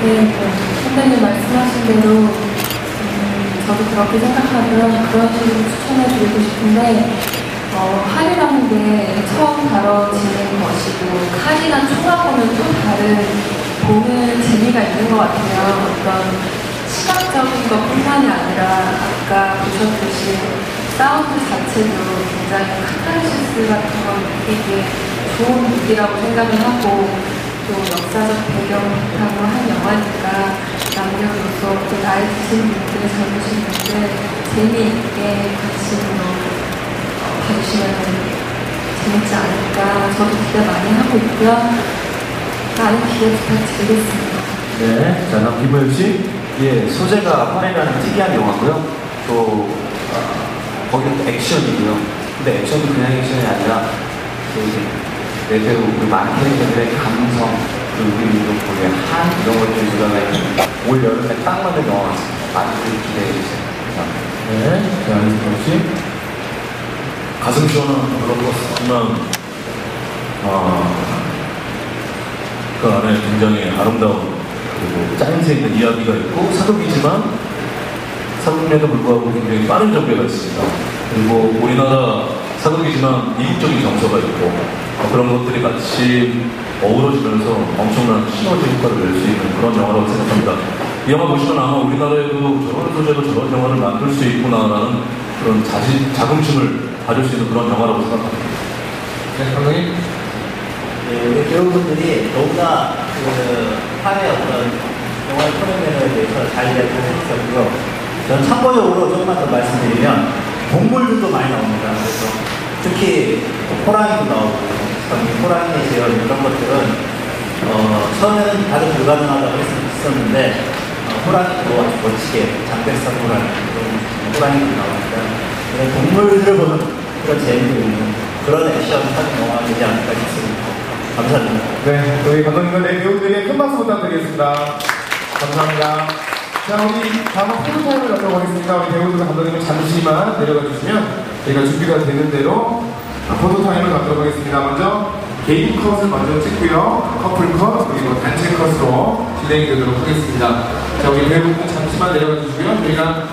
네, 뭐, 선배님 말씀하신 대로 음, 저도 그렇게 생각하면 그런 식으로 추천해 드리고 싶은데 어, 칼이라는 게 처음 다뤄지는 것이고 칼이나 총하고는 또 다른 보는 재미가 있는 것 같아요. 어떤 시각적인 것뿐만이 아니라 아까 보셨듯이 사운드 자체도 굉장히 카타르시스 같은 걸 느끼기에 좋은 무기라고 생각을 하고 또 역사적 바탕으로 한 영화니까 남녀노소 또 나이 드신 분들, 젊으신 분들 재미있게 관심으로 어, 봐주시면 재밌지 않을까 저도 기대 많이 하고 있고요. 많은 기대 부탁드리겠습니다. 네, 자, 다음 김호영 씨. 예, 소재가 화려라는 특이한 영화고요. 또 어, 거기는 또 액션이고요. 근데 액션도 그냥 액션이 아니라 내배우 그 많은 캐릭터들의 감성 그리고 우리 민족의 한 이런 것들이 들어가 있는 올 여름에 딱 맞는 영화. 많이들 기대해 주세요. 네, 자, 안승범 씨. 가슴 시원한 블록버스지만 어, 그 안에 굉장히 아름다운 그리고 짜임새 있는 이야기가 있고 사극이지만 사극임에도 불구하고 굉장히 빠른 전개가 있습니다. 그리고 우리나라 사극이지만 이국적인 정서가 있고 어, 그런 것들이 같이 어우러지면서 엄청난 시너지 효과를 낼 수 있는 그런 영화라고 생각합니다. 이 영화 보시면 아마 우리나라에도 저런 소재로 저런 영화를 만들 수 있구나라는 그런 자신, 자긍심을 가질 수 있는 그런 영화라고 생각합니다. 네, 감독님. 네, 우리 배우분들이 너무나 그 판의 어떤 영화의 프로그램에 대해서 잘 이야기를 해주셨고요. 저는 참고적으로 조금만 더 말씀드리면 동물들도 많이 나옵니다. 그래서 특히 호랑이도 나오고 이 호랑이의 제어 이런 것들은 어, 처음에는 다들 불가능하다고 했었는데 어, 호랑이도 아주 멋지게 장백산 호랑이 호랑이도 나오니까 그런 동물들을 보는 그런 재미도 있는 그런 액션 사진 영화가 되지 않을까 싶습니다. 감사합니다. 네, 저희 감독님과 내 배우들에게 큰 박수 부탁드리겠습니다. 감사합니다. 자, 우리 다음은 포토타임을 갖도록 하겠습니다. 우리 배우들과 감독님은 잠시만 내려가 주시면 저희가 준비가 되는 대로 아, 포토타임을 갖도록 하겠습니다. 먼저 개인 컷을 먼저 찍고요. 커플 컷, 그리고 단체 컷으로 진행이 되도록 하겠습니다. 자, 우리 배우분 잠시만 내려가 주시고요. 저희가